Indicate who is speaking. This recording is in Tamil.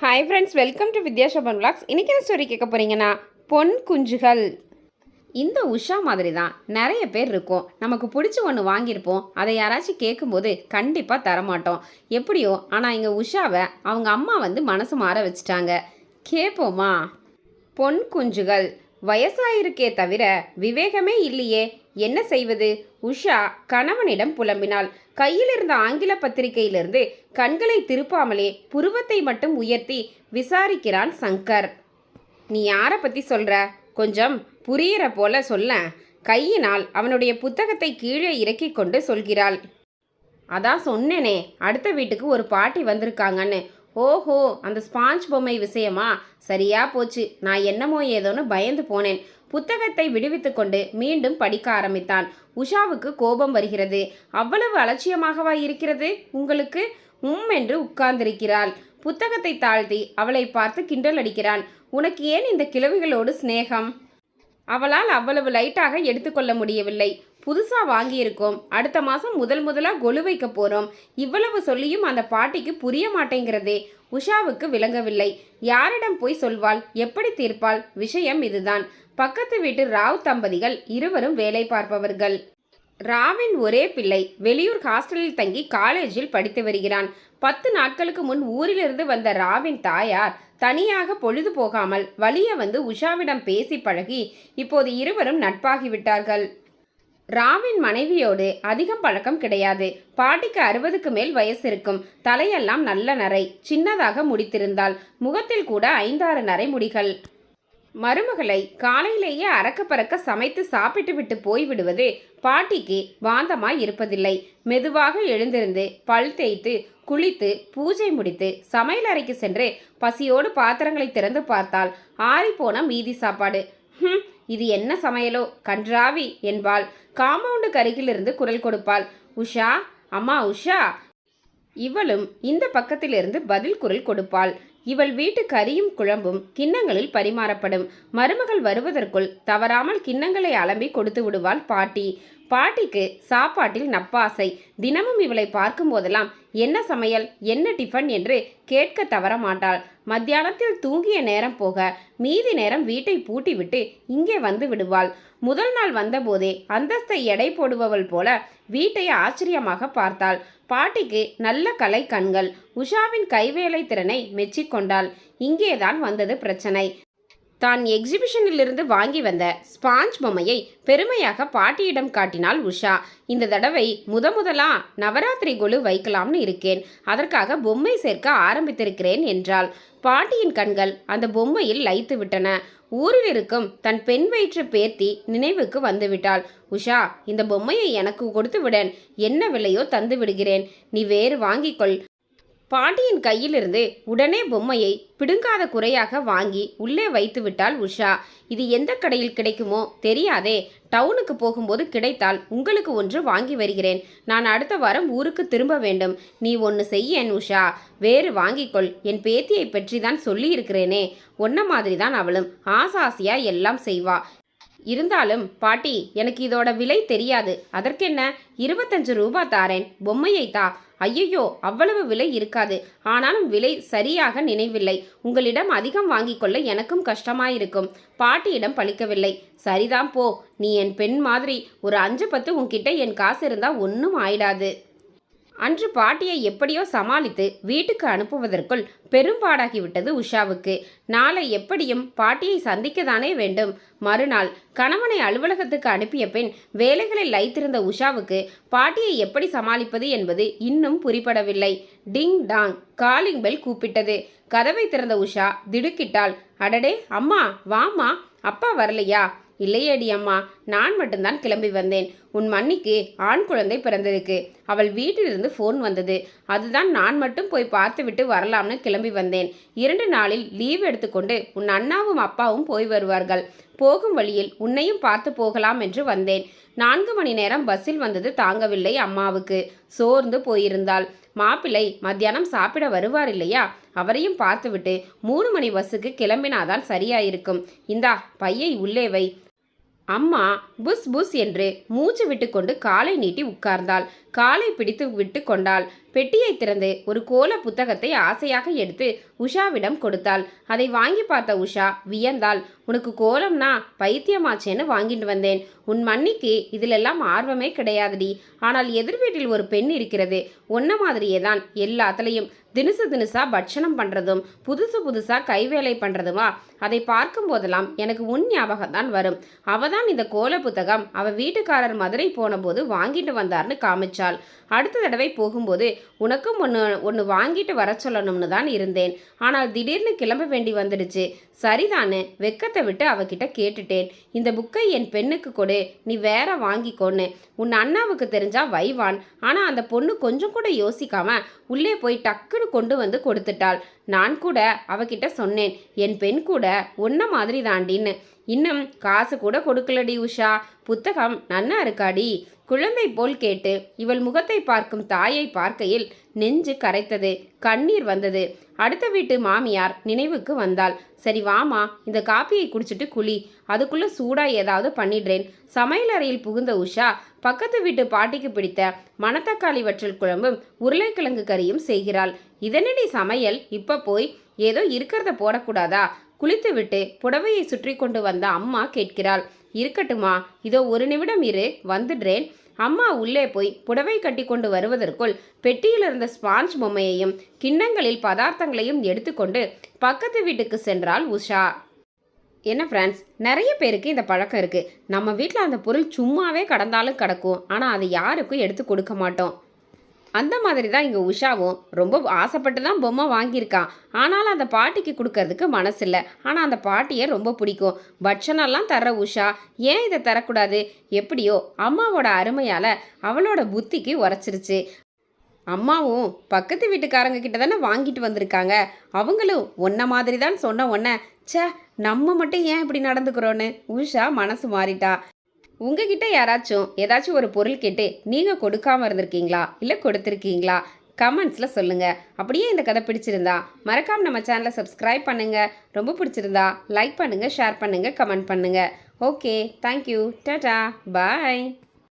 Speaker 1: Hi friends welcome to Vidyasoban vlogs. இன்றைக்கி என்ன ஸ்டோரி கேட்க போறீங்கன்னா பொன் குஞ்சுகள். இந்த உஷா மாதிரி தான் நிறைய பேர் இருக்கும். நமக்கு பிடிச்ச ஒன்று வாங்கியிருப்போம். அதை யாராச்சும் கேட்கும்போது கண்டிப்பாக தரமாட்டோம். எப்படியோ ஆனால் இங்கே உஷாவை அவங்க அம்மா வந்து மனசு மாற வச்சுட்டாங்க. கேட்போமா பொன் குஞ்சுகள். வயசாயிருக்கே தவிர விவேகமே இல்லையே. என்ன செய்வது? உஷா கணவனிடம் புலம்பினாள். கையில் இருந்த ஆங்கில பத்திரிகையிலிருந்து கண்களை திருப்பாமலே புருவத்தை மட்டும் உயர்த்தி விசாரிக்கிறான் சங்கர். நீ யாரை பற்றி சொல்கிற கொஞ்சம் புரியிற போல சொல்ல. கையினால் அவனுடைய புத்தகத்தை கீழே இறக்கி கொண்டு சொல்கிறாள். அதான் சொன்னேனே அடுத்த வீட்டுக்கு ஒரு பாட்டி வந்திருக்காங்கன்னு. ஓஹோ அந்த ஸ்பாஞ்ச் பொம்மை விஷயமா? சரியா போச்சு. நான் என்னமோ ஏதோன்னு பயந்து போனேன். புத்தகத்தை விடுவித்து கொண்டு மீண்டும் படிக்க ஆரம்பித்தான். உஷாவுக்கு கோபம் வருகிறது. அவ்வளவு அலட்சியமாகவா இருக்கிறது உங்களுக்கு? உம் என்று உட்கார்ந்திருக்கிறாள். புத்தகத்தை தாழ்த்தி அவளை பார்த்து கிண்டல் அடிக்கிறான். உனக்கு ஏன் இந்த கிழவிகளோடு சிநேகம்? அவளால் அவ்வளவு லைட்டாக எடுத்துக்கொள்ள முடியவில்லை. புதுசா வாங்கியிருக்கோம். அடுத்த மாசம் முதல் முதலா கொலு வைக்க போறோம். இவ்வளவு சொல்லியும் அந்த பாட்டிக்கு புரிய மாட்டேங்கிறதே. உஷாவுக்கு விளங்கவில்லை. யாரிடம் போய் சொல்வாள்? எப்படி தீர்ப்பாள்? விஷயம் இதுதான். பக்கத்து வீட்டு ராவ் தம்பதிகள் இருவரும் வேலை பார்ப்பவர்கள். ராவின் ஒரே பிள்ளை வெளியூர் ஹாஸ்டலில் தங்கி காலேஜில் படித்து வருகிறான். பத்து நாட்களுக்கு முன் ஊரிலிருந்து வந்த ராவின் தாயார் தனியாக பொழுது போகாமல் வலிய வந்து உஷாவிடம் பேசி பழகி இப்போது இருவரும் நட்பாகிவிட்டார்கள் ராவின் மனைவியோடு அதிகம் பழக்கம் கிடையாது. பாட்டிக்கு அறுபதுக்கு மேல் வயசு இருக்கும் தலையெல்லாம் நல்ல நரை. சின்னதாக முடித்திருந்தாள். முகத்தில் கூட ஐந்தாறு நரை முடிகள். மருமகளை காலையிலேயே அறக்க பறக்க சமைத்து சாப்பிட்டு விட்டு போய்விடுவது பாட்டிக்கு வாந்தமாய் இருப்பதில்லை. மெதுவாக எழுந்திருந்து பல் தேய்த்து குளித்து பூஜை முடித்து சமையல் அறைக்கு சென்று பசியோடு பாத்திரங்களை திறந்து பார்த்தால் ஆறிப்போன மீதி சாப்பாடு. இது என்ன சமையலோ? கன்றாவி என்பாள். காம்பவுண்டு கருகிலிருந்து குரல் கொடுப்பாள். உஷா அம்மா உஷா. இவளும் இந்த பக்கத்திலிருந்து பதில் குரல் கொடுப்பாள். இவள் வீட்டு கறியும் குழம்பும் கிண்ணங்களில் பரிமாறப்படும். மருமகள் வருவதற்குள் தவறாமல் கிண்ணங்களை அலம்பி கொடுத்து விடுவாள் பாட்டி. பாட்டிக்கு சாப்பாட்டில் நப்பாசை. தினமும் இவளை பார்க்கும் போதெல்லாம் என்ன சமையல்? என்ன டிஃபன்? என்று கேட்க தவற மாட்டாள். மத்தியானத்தில் தூங்கிய நேரம் போக மீதி நேரம் வீட்டை பூட்டிவிட்டு இங்கே வந்து விடுவாள். முதல் நாள் வந்தபோதே அந்தஸ்தை எடை போடுபவள் போல வீட்டை ஆச்சரியமாக பார்த்தாள். பாட்டிக்கு நல்ல கலை கண்கள். உஷாவின் கைவேலை திறனை மெச்சிக்கொண்டாள் இங்கேதான் வந்தது பிரச்சனை. தான் எக்ஸிபிஷனிலிருந்து வாங்கி வந்த ஸ்பாஞ்ச் பொம்மையை பெருமையாக பாட்டியிடம் காட்டினாள் உஷா. இந்த தடவை முத முதலா நவராத்திரி கொலு வைக்கலாம்னு இருக்கேன். அதற்காக பொம்மை சேர்க்க ஆரம்பித்திருக்கிறேன் என்றாள். பாட்டியின் கண்கள் அந்த பொம்மையில் லயித்து விட்டன. ஊரில் இருக்கும் தன் பெண் வயிற்று பேர்த்தி நினைவுக்கு வந்துவிட்டாள். உஷா இந்த பொம்மையை எனக்கு கொடுத்து விடன். என்ன விலையோ தந்து விடுகிறேன். நீ வேறு வாங்கிக்கொள். பாட்டியின் கையிலிருந்து உடனே பொம்மையை பிடுங்காத குறையாக வாங்கி உள்ளே வைத்து விட்டாள் உஷா. இது எந்த கடையில் கிடைக்குமோ தெரியாதே டவுனுக்கு போகும்போது கிடைத்தால் உங்களுக்கு ஒன்று வாங்கி வருகிறேன். நான் அடுத்த வாரம் ஊருக்கு திரும்ப வேண்டும். நீ ஒன்று செய்யேன் உஷா. வேறு வாங்கிக்கொள். என் பேத்தியை பற்றி தான் சொல்லியிருக்கிறேனே. ஒன்ன மாதிரி தான் அவளும். ஆசாசியா எல்லாம் செய்வா. இருந்தாலும் பாட்டி எனக்கு இதோட விலை தெரியாது. அதற்கென்ன? இருபத்தஞ்சு ரூபா தாரேன். பொம்மையை தா. ஐயையோ அவ்வளவு விலை இருக்காது. ஆனாலும் விலை சரியாக நினைவில்லை. உங்களிடம் அதிகம் வாங்கிக் கொள்ள எனக்கும் கஷ்டமாயிருக்கும். பாட்டியிடம் பழிக்கவில்லை. சரிதான் போ. நீ என் பெண் மாதிரி ஒரு அஞ்சு பத்து உன்கிட்ட என் காசு இருந்தா ஒன்றும் ஆயிடாது. அன்று பாட்டியை எப்படியோ சமாளித்து வீட்டுக்கு அனுப்புவதற்குள் பெரும்பாடாகிவிட்டது உஷாவுக்கு. நாளை எப்படியும் பாட்டியை சந்திக்கத்தானே வேண்டும். மறுநாள் கணவனை அலுவலகத்துக்கு அனுப்பிய பின் வேலைகளில் லைத்திருந்த உஷாவுக்கு பாட்டியை எப்படி சமாளிப்பது என்பது இன்னும் புரிபடவில்லை. டிங் டாங் காலிங் பெல் கூப்பிட்டது. கதவை திறந்த உஷா திடுக்கிட்டாள். அடடே அம்மா வாம்மா அப்பா வரலையா? இல்லையேடி அம்மா நான் மட்டும்தான் கிளம்பி வந்தேன். உன் மன்னிக்கு ஆண் குழந்தை பிறந்திருக்கு. அவள் வீட்டிலிருந்து ஃபோன் வந்தது. அதுதான் நான் மட்டும் போய் பார்த்துவிட்டு வரலாம்னு கிளம்பி வந்தேன். இரண்டு நாளில் லீவ் எடுத்துக்கொண்டு உன் அண்ணாவும் அப்பாவும் போய் வருவார்கள். போகும் வழியில் உன்னையும் பார்த்து போகலாம் என்று வந்தேன். நான்கு மணி நேரம் பஸ்ஸில் வந்தது தாங்கவில்லை அம்மாவுக்கு. சோர்ந்து போயிருந்தாள். மாப்பிள்ளை மத்தியானம் சாப்பிட வருவார் இல்லையா? அவரையும் பார்த்துவிட்டு மூணு மணி பஸ்ஸுக்கு கிளம்பினாதான் சரியாயிருக்கும். இந்தா பையை உள்ளே வை. அம்மா புஸ் புஸ் என்று மூச்சு விட்டுக்கொண்டு காலை நீட்டி உட்கார்ந்தாள். காலை பிடித்து விட்டு கொண்டாள். பெட்டியை திறந்து ஒரு கோல புத்தகத்தை ஆசையாக எடுத்து உஷாவிடம் கொடுத்தாள். அதை வாங்கி பார்த்த உஷா வியந்தாள். உனக்கு கோலம்னா பைத்தியமாச்சேன்னு வாங்கிட்டு வந்தேன். உன் மன்னிக்கு இதிலெல்லாம் ஆர்வமே கிடையாதுடி. ஆனால் எதிர் வீட்டில் ஒரு பெண் இருக்கிறது. ஒன்ன மாதிரியே தான் எல்லாத்துலேயும். தினுசு தினுசா பட்சணம் பண்ணுறதும் புதுசு புதுசாக கைவேலை பண்ணுறதுமா அதை பார்க்கும் போதெல்லாம் எனக்கு உன் ஞாபகம் தான் வரும். அவ தான் இந்த கோல புத்தகம் அவ வீட்டுக்காரர் மதுரை போன போது வாங்கிட்டு வந்தார்னு என்றாள். அடுத்த தடவை போகும்போது உனக்கும் ஒன்று ஒன்று வாங்கிட்டு வர சொல்லணும்னு தான் இருந்தேன். ஆனால் திடீர்னு கிளம்ப வேண்டி வந்துடுச்சு. சரிதானு வெக்கத்தை விட்டு அவகிட்ட கேட்டுட்டேன். இந்த புக்கை என் பெண்ணுக்கு கொடு. நீ வேற வாங்கிக்கோன்னு. உன் அண்ணாவுக்கு தெரிஞ்சா வைவான். ஆனால் அந்த பொண்ணு கொஞ்சம் கூட யோசிக்காம உள்ளே போய் டக்குன்னு கொண்டு வந்து கொடுத்துட்டாள். நான் கூட அவகிட்ட சொன்னேன் என் பெண் கூட உன்ன மாதிரி தாண்டின்னு. இன்னும் காசு கூட கொடுக்கலடி உஷா. புத்தகம் நன்னா இருக்காடி. குழந்தை போல் கேட்டு இவள் முகத்தை பார்க்கும் தாயை பார்க்கையில் நெஞ்சு கரைத்தது கண்ணீர் வந்தது. அடுத்த வீட்டு மாமியார் நினைவுக்கு வந்தாள். சரி வாமா இந்த காப்பியை குடிச்சிட்டு குளி. அதுக்குள்ள சூடா ஏதாவது பண்ணிடுறேன். சமையலறையில் புகுந்த உஷா பக்கத்து வீட்டு பாட்டிக்கு பிடித்த மணத்தக்காளி வற்றல் குழம்பும் உருளைக்கிழங்கு கறியும் செய்கிறாள். இதனடி சமையல் இப்போ போய் ஏதோ இருக்கிறத போடக்கூடாதா? குளித்துவிட்டு புடவையை சுற்றி கொண்டு வந்த அம்மா கேட்கிறாள். இருக்கட்டுமா இதோ ஒரு நிமிடம் இரு வந்துடுறேன். அம்மா உள்ளே போய் புடவை கட்டி கொண்டு வருவதற்குள் பெட்டியில் இருந்த ஸ்பாஞ்ச் பொம்மையையும் கிண்ணங்களில் பதார்த்தங்களையும் எடுத்துக்கொண்டு பக்கத்து வீட்டுக்கு சென்றாள் உஷா. என்ன ஃப்ரெண்ட்ஸ் நிறைய பேருக்கு இந்த பழக்கம் இருக்குது நம்ம வீட்டில் அந்த பொருள் சும்மாவே கடந்தாலும் கிடக்கும். ஆனால் அதை யாருக்கும் எடுத்து கொடுக்க மாட்டோம். அந்த மாதிரி தான் இங்கே உஷாவும். ரொம்ப ஆசைப்பட்டு தான் பொம்மை வாங்கியிருக்கான் ஆனாலும் அந்த பாட்டிக்கு கொடுக்கறதுக்கு மனசு இல்லை. ஆனால் அந்த பாட்டியை ரொம்ப பிடிக்கும். பட்சணெல்லாம் தர உஷா. ஏன் இதை தரக்கூடாது? எப்படியோ அம்மாவோட அருமையால் அவளோட புத்திக்கு உரைச்சிருச்சு. அம்மாவும் பக்கத்து வீட்டுக்காரங்க கிட்ட தானே வாங்கிட்டு வந்திருக்காங்க. அவங்களும் ஒன்ன மாதிரி தான் சொன்ன உடனே சே நம்ம மட்டும் ஏன் இப்படி நடந்துக்கிறோன்னு? உஷா மனசு மாறிட்டா. உங்ககிட்ட யாராச்சும் ஏதாச்சும் ஒரு பொருள் கேட்டு நீங்கள் கொடுக்காம இருந்திருக்கீங்களா? இல்லை கொடுத்துருக்கீங்களா? கமெண்ட்ஸில் சொல்லுங்கள் அப்படியே இந்த கதை பிடிச்சிருந்தா மறக்காம நம்ம சேனலை சப்ஸ்கிரைப் பண்ணுங்கள் ரொம்ப பிடிச்சிருந்தா லைக் பண்ணுங்கள் ஷேர் பண்ணுங்கள் கமெண்ட் பண்ணுங்கள் ஓகே தேங்க்யூ டாடா பாய்